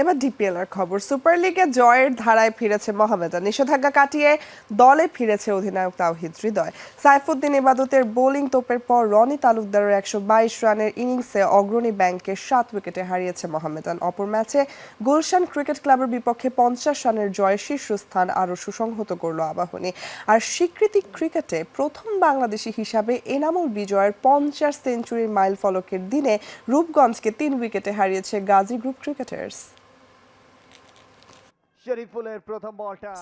এবার ডিপিএল এর খবর। সুপার লিগে জয়ের ধারায় ফিরেছে মোহামেডান। নিষেধাজ্ঞা কাটিয়ে দলে ফিরেছে অধিনায়ক তাওহিদ হৃদয়। সাইফুদ্দিন ইবাদতের বোলিং তোপের পর রনি তালুকদারের একশো বাইশ রানের ইনিংসে অগ্রণী ব্যাংকের সাত উইকেটে হারিয়েছে মোহামেডান। অপর ম্যাচে গুলশান ক্রিকেট ক্লাবের বিপক্ষে পঞ্চাশ রানের জয়ে শীর্ষস্থান আরও সুসংহত করল আবাহনী। আর স্বীকৃতি ক্রিকেটে প্রথম বাংলাদেশি হিসাবে এনামুল বিজয়ের পঞ্চাশ সেঞ্চুরির মাইল ফলকের দিনে রূপগঞ্জকে তিন উইকেটে হারিয়েছে গাজী গ্রুপ ক্রিকেটার্স।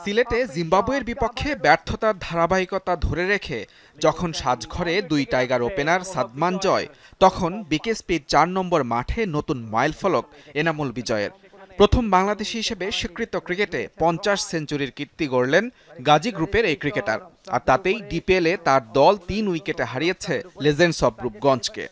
সিলেটে জিম্বাবুয়ের বিপক্ষে ব্যর্থতার ধারাবাহিকতা ধরে রেখে যখন সাজঘরে দুই টাইগার ওপেনার সাদমান জয় তখন বিকেএসপির চার নম্বর মাঠে নতুন মাইলফলক এনামুল বিজয়ের। প্রথম বাংলাদেশি হিসেবে স্বীকৃত ক্রিকেটে পঞ্চাশ সেঞ্চুরির কীর্তি গড়লেন গাজী গ্রুপের এই ক্রিকেটার। আর তাতেই ডিপিএলে তার দল তিন উইকেটে হারিয়েছে লেজেন্ডস অব রূপগঞ্জকে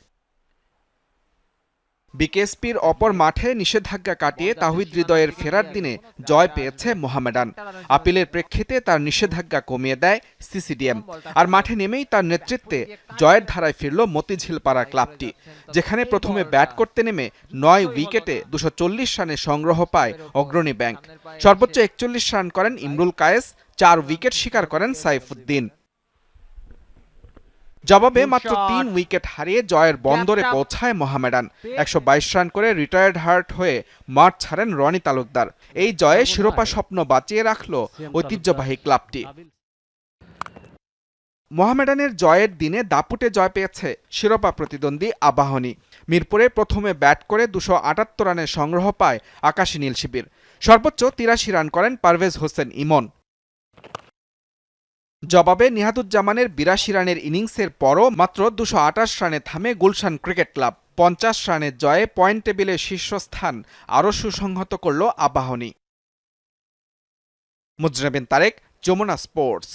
বিকেএসপির অপর মাঠে নিষেধাজ্ঞা কাটিয়ে তাহিদ হৃদয়ের ফেরার দিনে জয় পেয়েছে মোহামেডান। আপিলের প্রেক্ষিতে তার নিষেধাজ্ঞা কমিয়ে দেয় সিসিডিএম। আর মাঠে নেমেই তার নেতৃত্বে জয়ের ধারায় ফিরল মতিঝিল পাড়া ক্লাবটি যেখানে প্রথমে ব্যাট করতে নেমে নয় উইকেটে দুশো চল্লিশ রানে সংগ্রহ পায় অগ্রণী ব্যাংক। সর্বোচ্চ একচল্লিশ রান করেন ইমরুল কায়েস চার উইকেট শিকার করেন সাইফুদ্দিন। জবাবে মাত্র তিন উইকেট হারিয়ে জয়ের বন্দরে পৌঁছায় মোহামেডান। একশো রান করে রিটায়ার্ড হার্ট হয়ে মাঠ ছাড়েন রনি তালুকদার। এই জয়ে শিরোপা স্বপ্ন বাঁচিয়ে রাখল ঐতিহ্যবাহী ক্লাবটি। মোহামেডানের জয়ের দিনে দাপুটে জয় পেয়েছে শিরোপা প্রতিদ্বন্দ্বী আবাহনী। মিরপুরে প্রথমে ব্যাট করে দুশো আটাত্তর রানের সংগ্রহ পায় আকাশী নীল শিবির। সর্বোচ্চ তিরাশি রান করেন পারভেজ হোসেন ইমন। জবাবে নিহাদুজ্জামানের বিরাশি রানের ইনিংসের পরও মাত্র দুশো আটাশ রানে থামে গুলশান ক্রিকেট ক্লাব। পঞ্চাশ রানের জয়ে পয়েন্ট টেবিলে শীর্ষস্থান আরও সুসংহত করল আবাহনী। মুজরাবিন তারেক, যমুনা স্পোর্টস।